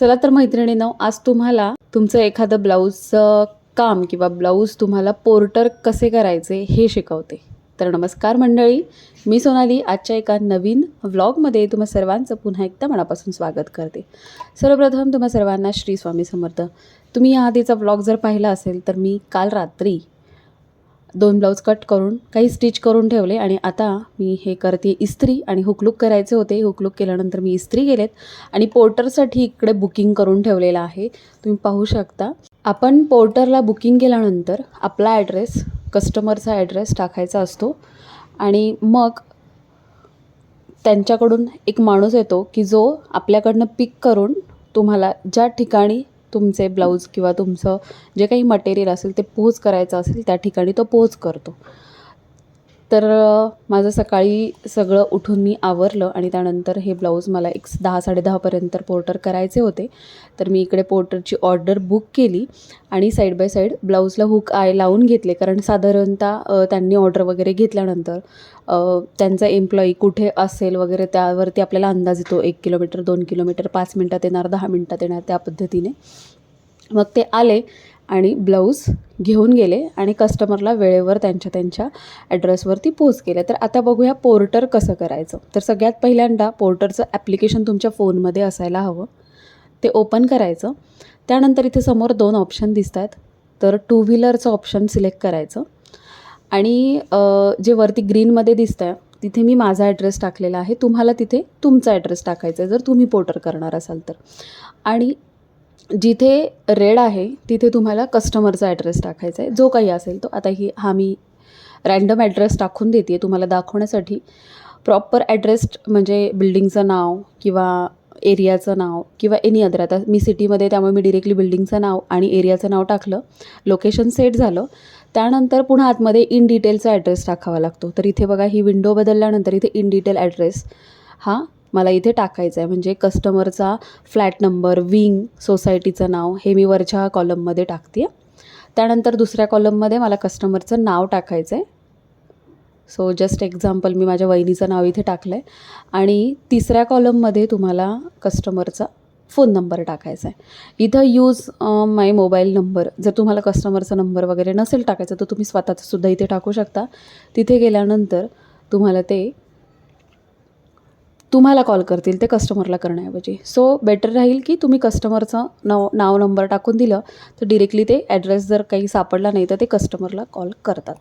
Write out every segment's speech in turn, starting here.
चला तर मैत्रिणीनं आज तुम्हाला तुमचं एखादं ब्लाऊजचं काम किंवा ब्लाऊज तुम्हाला पोर्टर कसे करायचे हे शिकवते. तर नमस्कार मंडळी मी सोनाली आजच्या एका नवीन व्लॉगमध्ये तुम्हा सर्वांचं पुन्हा एकदा मनापासून स्वागत करते. सर्वप्रथम तुम्हा सर्वांना श्री स्वामी समर्थ. तुम्ही या आधीचा व्लॉग जर पाहिला असेल तर मी काल रात्री दोन ब्लाऊज कट करून काही स्टिच करून ठेवले आणि आता मी हे करते इस्त्री आणि हुकलूक करायचे होते. हुकलूक केल्यानंतर मी इस्त्री गेलेत आणि पोर्टरसाठी इकडे बुकिंग करून ठेवलेलं आहे. तुम्ही पाहू शकता. आपण पोर्टरला बुकिंग केल्यानंतर आपला ॲड्रेस कस्टमरचा ॲड्रेस टाकायचा असतो आणि मग त्यांच्याकडून एक माणूस येतो की जो आपल्याकडनं पिक करून तुम्हाला ज्या ठिकाणी तुमचे ब्लाऊज किंवा तुमचं जे काही मटेरियल असेल ते पोच करायचं असेल त्या ठिकाणी तो पोच करतो. तर माझं सकाळी सगळं उठून मी आवरलं आणि त्यानंतर हे ब्लाऊज मला एक दहा साडेदहापर्यंत पोर्टर करायचे होते. तर मी इकडे पोर्टरची ऑर्डर बुक केली आणि साईड बाय साईड ब्लाऊजला हुक आय लावून घेतले. कारण साधारणतः त्यांनी ऑर्डर वगैरे घेतल्यानंतर त्यांचा एम्प्लॉई कुठे असेल वगैरे त्यावरती आपल्याला अंदाज येतो. एक किलोमीटर दोन किलोमीटर पाच मिनटात येणार दहा मिनटात येणार त्या पद्धतीने. मग ते आले. आणि ब्लाऊज घेऊन गेले आणि कस्टमरला वेळेवर त्यांच्या त्यांच्या ॲड्रेसवरती पोच केले. तर आता बघूया पोर्टर कसं करायचं. तर सगळ्यात पहिल्यांदा पोर्टरचं ॲप्लिकेशन तुमच्या फोनमध्ये असायला हवं. ते ओपन करायचं. त्यानंतर इथे समोर दोन ऑप्शन दिसत आहेत तर टू व्हीलरचं ऑप्शन सिलेक्ट करायचं. आणि जे वरती ग्रीनमध्ये दिसतं आहे तिथे मी माझा ॲड्रेस टाकलेला आहे. तुम्हाला तिथे तुमचा ॲड्रेस टाकायचा आहे. जर तुम्ही पोर्टर करणार असाल तर. आणि जिथे रेड आहे तिथे तुम्हाला कस्टमरचा ॲड्रेस टाकायचा आहे. जो काही असेल तो. आता ही हा मी रँडम ॲड्रेस टाकून देते आहे तुम्हाला दाखवण्यासाठी. प्रॉपर ॲड्रेस म्हणजे बिल्डिंगचं नाव किंवा एरियाचं नाव किंवा एनी अदर आता मी सिटीमध्ये त्यामुळे मी डिरेक्टली बिल्डिंगचं नाव आणि एरियाचं नाव टाकलं. लोकेशन सेट झालं. त्यानंतर पुन्हा आतमध्ये इन डिटेलचा ॲड्रेस टाकावा लागतो. तर इथे बघा ही विंडो बदलल्यानंतर इथे इन डिटेल ॲड्रेस हा मला इथे टाकायचं आहे म्हणजे कस्टमरचा फ्लॅट नंबर विंग सोसायटीचं नाव हे मी वरच्या कॉलममध्ये टाकते त्यानंतर दुसऱ्या कॉलममध्ये मला कस्टमरचं नाव टाकायचं आहे सो जस्ट एक्झाम्पल मी माझ्या वहिनीचं नाव इथे टाकलं आहे आणि तिसऱ्या कॉलममध्ये तुम्हाला कस्टमरचा फोन नंबर टाकायचा आहे इथं यूज माय मोबाईल नंबर जर तुम्हाला कस्टमरचा नंबर वगैरे नसेल टाकायचा तर तुम्ही स्वतःचा सुद्धा इथे टाकू शकता. तिथे गेल्यानंतर तुम्हाला ते तुम्हाला कॉल करतील ते कस्टमरला करण्याऐवजी. सो बेटर राहील की तुम्ही कस्टमरचं नाव नाव नंबर टाकून दिलं तर डिरेक्टली ते ॲड्रेस जर काही सापडला नाही तर ते कस्टमरला कॉल करतात.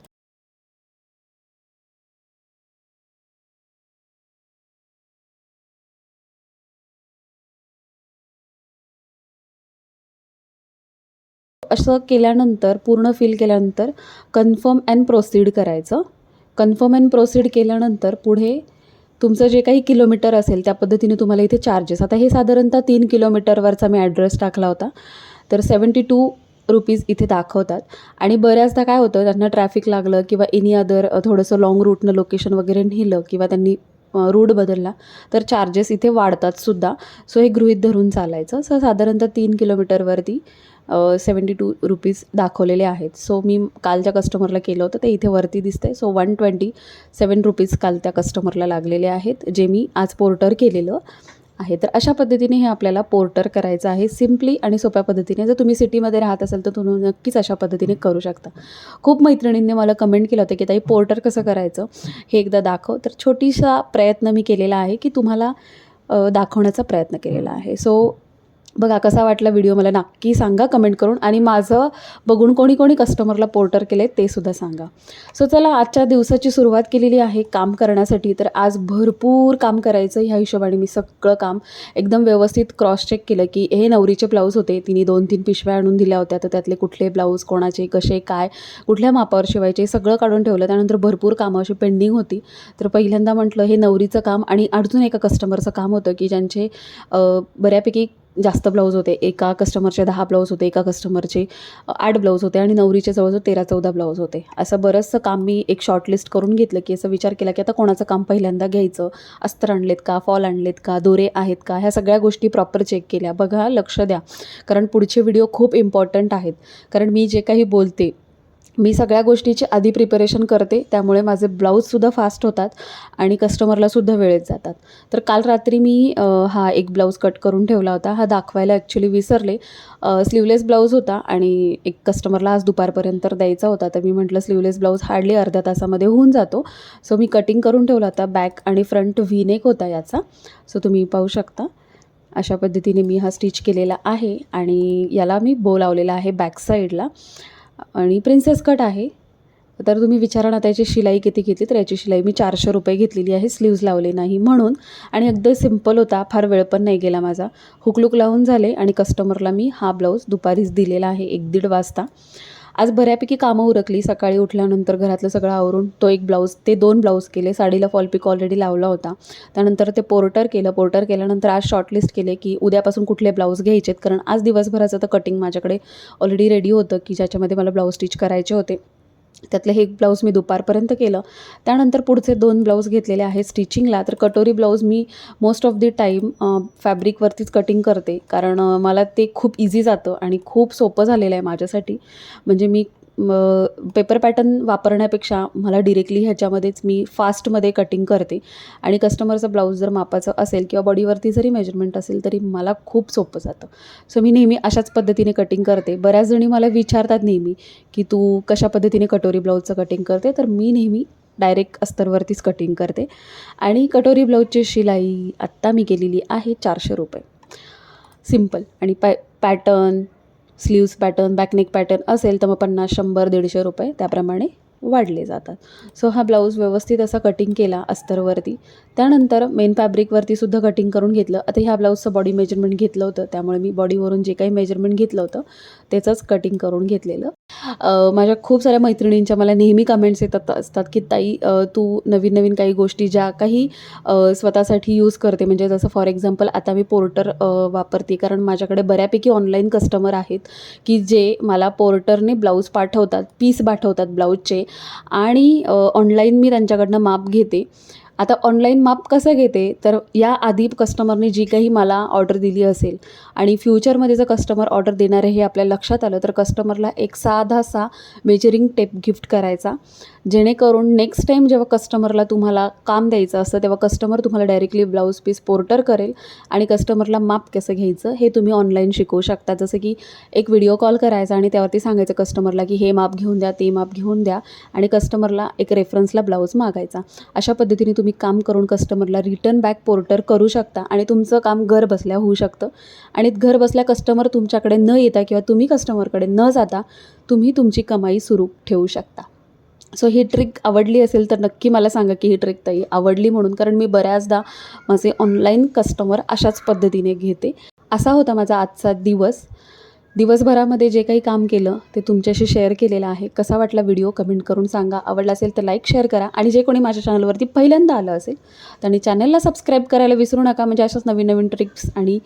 असं केल्यानंतर पूर्ण फिल केल्यानंतर कन्फर्म अँड प्रोसीड करायचं. कन्फर्म अँड प्रोसीड केल्यानंतर पुढे तुमचं जे काही किलोमीटर असेल त्या पद्धतीने तुम्हाला इथे चार्जेस आता हे साधारणतः तीन किलोमीटरवरचा मी ॲड्रेस टाकला होता. तर सेवन्टी टू रुपीज इथे दाखवतात. आणि बऱ्याचदा काय होतं त्यांना ट्रॅफिक लागलं किंवा एनी अदर थोडंसं लाँग रूटनं लोकेशन वगैरे नेलं किंवा त्यांनी रूट बदलला तर चार्जेस इथे वाढतात सुद्धा. सो हे गृहित धरून चालायचं. सो साधारणतः तीन किलोमीटरवरती सेवन्टी टू रुपीज दाखवलेले आहेत. सो मी कालच्या कस्टमरला केलं होतं ते इथे वरती दिसतंय. So one twenty seven rupees काल त्या कस्टमरला लागलेले आहेत जे मी आज पोर्टर केलेलं. आहे. तर अशा पद्धतीने हे आपल्याला पोर्टर करायचं आहे. सिम्पली आणि सोप्या पद्धतीने. जर तुम्ही सिटीमध्ये राहत असाल तर तुम्ही नक्कीच अशा पद्धतीने करू शकता. खूप मैत्रिणींनी मला कमेंट केलं होतं की ताई पोर्टर कसं करायचं? हे एकदा दाखव. तर छोटीसा प्रयत्न मी केलेला आहे की तुम्हाला दाखवण्याचा प्रयत्न केलेला आहे. सो बघा कसा वाटला व्हिडिओ मला नक्की सांगा कमेंट करून. आणि माझं बघून कोणी कोणी कस्टमरला पोर्टर केले ते सुद्धा सांगा. सो चला आजच्या दिवसाची सुरुवात केलेली आहे काम करण्यासाठी. तर आज भरपूर काम करायचं ह्या हिशोबाने मी सगळं काम एकदम व्यवस्थित क्रॉस चेक केलं की हे नवरीचे ब्लाऊज होते तिने दोन तीन पिशव्या आणून दिल्या होत्या. तर त्यातले कुठले ब्लाऊज कोणाचे कसे काय कुठल्या मापावर शिवायचे सगळं काढून ठेवलं. त्यानंतर भरपूर कामं अशी पेंडिंग होती. तर पहिल्यांदा म्हटलं हे नवरीचं काम आणि अजून एका कस्टमरचं काम होतं की ज्यांचे बऱ्यापैकी जास्त ब्लाऊज होते एका कस्टमरचे दहा ब्लाऊज होते एका कस्टमरचे आठ ब्लाऊज होते आणि नवरीचे जवळजवळ तेरा चौदा ब्लाऊज होते. असं बरंचसं काम मी एक शॉर्टलिस्ट करून घेतलं की असं विचार केला की आता कोणाचं काम पहिल्यांदा घ्यायचं? अस्तर आणलेत का? फॉल आणलेत का? दोरे आहेत का? ह्या सगळ्या गोष्टी प्रॉपर चेक केल्या. बघा लक्ष द्या. कारण पुढचे व्हिडिओ खूप इम्पॉर्टंट आहेत. कारण मी जे काही बोलते मी सगळ्या गोष्टीची आधी प्रिपरेशन करते त्यामुळे माझे ब्लाऊजसुद्धा फास्ट होतात आणि कस्टमरलासुद्धा वेळेत जातात. तर काल रात्री मी हा एक ब्लाऊज कट करून ठेवला होता. हा दाखवायला ॲक्च्युली विसरले. स्लीवलेस ब्लाऊज होता आणि एक कस्टमरला आज दुपारपर्यंत द्यायचा होता. तर मी म्हटलं स्लीवलेस ब्लाऊज हार्डली अर्ध्या तासामध्ये होऊन जातो. सो मी कटिंग करून ठेवला होता. बॅक आणि फ्रंट व्हीनेक होता याचा. सो तुम्ही पाहू शकता. अशा पद्धतीने मी हा स्टिच केलेला आहे आणि याला मी बो लावलेला आहे बॅक साईडला आणि प्रिन्सेस कट आहे. तर तुम्ही विचारा ना त्याची शिलाई किती घेतली तर याची शिलाई मी चारशे रुपये घेतलेली आहे. स्लीव्ज लावले नाही म्हणून. आणि अगदी सिंपल होता फार वेळ पण नाही गेला माझा. हुकलुक लावून झाले आणि कस्टमरला मी हा ब्लाऊज दुपारीच दिलेला आहे एक दीड वाजता. आज बऱ्यापैकी कामं उरकली. सकाळी उठल्यानंतर घरातलं सगळं आवरून तो एक ब्लाऊज ते दोन ब्लाऊज केले. साडीला फॉलपिक ऑलरेडी लावला होता. त्यानंतर ते पोर्टर केलं. पोर्टर केल्यानंतर आज शॉर्टलिस्ट केले की उद्यापासून कुठले ब्लाऊज घ्यायचेत? कारण आज दिवसभराचं तर कटिंग माझ्याकडे ऑलरेडी रेडी होतं की ज्याच्यामध्ये मला ब्लाऊज स्टिच करायचे होते. त्यातलं हे एक ब्लाऊज मी दुपारपर्यंत केलं. त्यानंतर पुढचे दोन ब्लाऊज घेतलेले आहेत स्टिचिंगला. तर कटोरी ब्लाऊज मी मोस्ट ऑफ दी टाईम फॅब्रिकवरतीच कटिंग करते. कारण मला ते खूप इझी जातं आणि खूप सोपं झालेलं आहे माझ्यासाठी. म्हणजे मी पेपर पॅटर्न वापरण्यापेक्षा मला डिरेक्टली ह्याच्यामध्येच मी फास्टमध्ये कटिंग करते. आणि कस्टमरचं ब्लाऊज जर मापाचं असेल किंवा बॉडीवरती जरी मेजरमेंट असेल तरी मला खूप सोपं जातं. सो मी नेहमी अशाच पद्धतीने कटिंग करते. बऱ्याच जणी मला विचारतात नेहमी की तू कशा पद्धतीने कटोरी ब्लाऊजचं कटिंग करते? तर मी नेहमी डायरेक्ट अस्तरवरतीच कटिंग करते. आणि कटोरी ब्लाऊजची शिलाई आत्ता मी केलेली आहे चारशे रुपये. सिंपल आणि पॅ pattern sleeves pattern back neck pattern असेल तर मग पन्नास शंभर दीडशे रुपये त्याप्रमाणे वाढले जातात. सो हा ब्लाऊज व्यवस्थित असा कटिंग केला अस्तरवरती. त्यानंतर मेन फॅब्रिकवरती सुद्धा कटिंग करून घेतलं. आता ह्या ब्लाऊजचं बॉडी मेजरमेंट घेतलं होतं. त्यामुळे मी बॉडीवरून जे काही मेजरमेंट घेतलं होतं त्याचंच कटिंग करून घेतलेलं. माझ्या खूप साऱ्या मैत्रिणींच्या मला नेहमी कमेंट्स येतात असतात की ताई तू नवीन नवीन काही गोष्टी ज्या काही स्वतःसाठी यूज करते म्हणजे जसं फॉर एक्झाम्पल आता मी पोर्टर वापरते. कारण माझ्याकडे बऱ्यापैकी ऑनलाईन कस्टमर आहेत की जे मला पोर्टरने ब्लाऊज पाठवतात पीस पाठवतात ब्लाऊजचे आणि ऑनलाईन मी त्यांच्याकडनं माप घेते. आता ऑनलाईन माप कसं घेते? तर या आधी कस्टमरने जी काही मला ऑर्डर दिली असेल आणि फ्युचरमध्ये जर कस्टमर ऑर्डर देणार आहे हे आपल्या लक्षात आलं तर कस्टमरला एक साधासा मेजरिंग टेप गिफ्ट करायचा. जेणेकरून नेक्स्ट टाईम जेव्हा कस्टमरला तुम्हाला काम द्यायचं असतं तेव्हा कस्टमर तुम्हाला डायरेक्टली ब्लाऊज पीस पोर्टर करेल आणि कस्टमरला माप कसं घ्यायचं हे तुम्ही ऑनलाईन शिकवू शकता. जसं की एक व्हिडिओ कॉल करायचा आणि त्यावरती सांगायचं कस्टमरला की हे माप घेऊन द्या ते माप घेऊन द्या आणि कस्टमरला एक रेफरन्सला ब्लाऊज मागायचा. अशा पद्धतीने तुम्ही काम करून कस्टमरला रिटर्न बॅक पोर्टर करू शकता आणि तुमचं काम घर बसल्या होऊ शकतं. आणि घर बसल्या कस्टमर तुमच्याकडे न येता किंवा तुम्ही कस्टमरकडे न जाता तुम्ही तुमची कमाई सुरू ठेवू शकता. सो ही ट्रिक आवडली असेल तर नक्की मला सांगा की ही ट्रिक ताई आवडली म्हणून कारण मी बऱ्याचदा माझे ऑनलाईन कस्टमर अशाच पद्धतीने घेते. असा होता माझा आजचा दिवस. दिवसभरामध्ये जे काही काम केलं ते तुमच्याशी शेअर केलेलं आहे. कसा वाटला व्हिडिओ कमेंट करून सांगा. आवडला असेल तर लाईक शेअर करा. आणि जे कोणी माझ्या चॅनलवरती पहिल्यांदा आलं असेल त्यांनी चॅनलला सबस्क्राईब करायला विसरू नका. म्हणजे अशाच नवीन नवीन ट्रिक्स आणि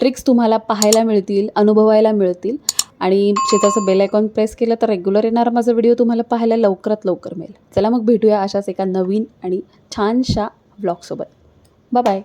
ट्रिक्स तुम्हाला पाहायला मिळतील अनुभवायला मिळतील. आणि शेताचं बेल आयकॉन प्रेस केलं तर रेग्युलर येणारा माझा व्हिडिओ तुम्हाला पाहायला लवकरात लवकर मिळेल. चला मग भेटूया अशाच एका नवीन आणि छानशा ब्लॉगसोबत बाय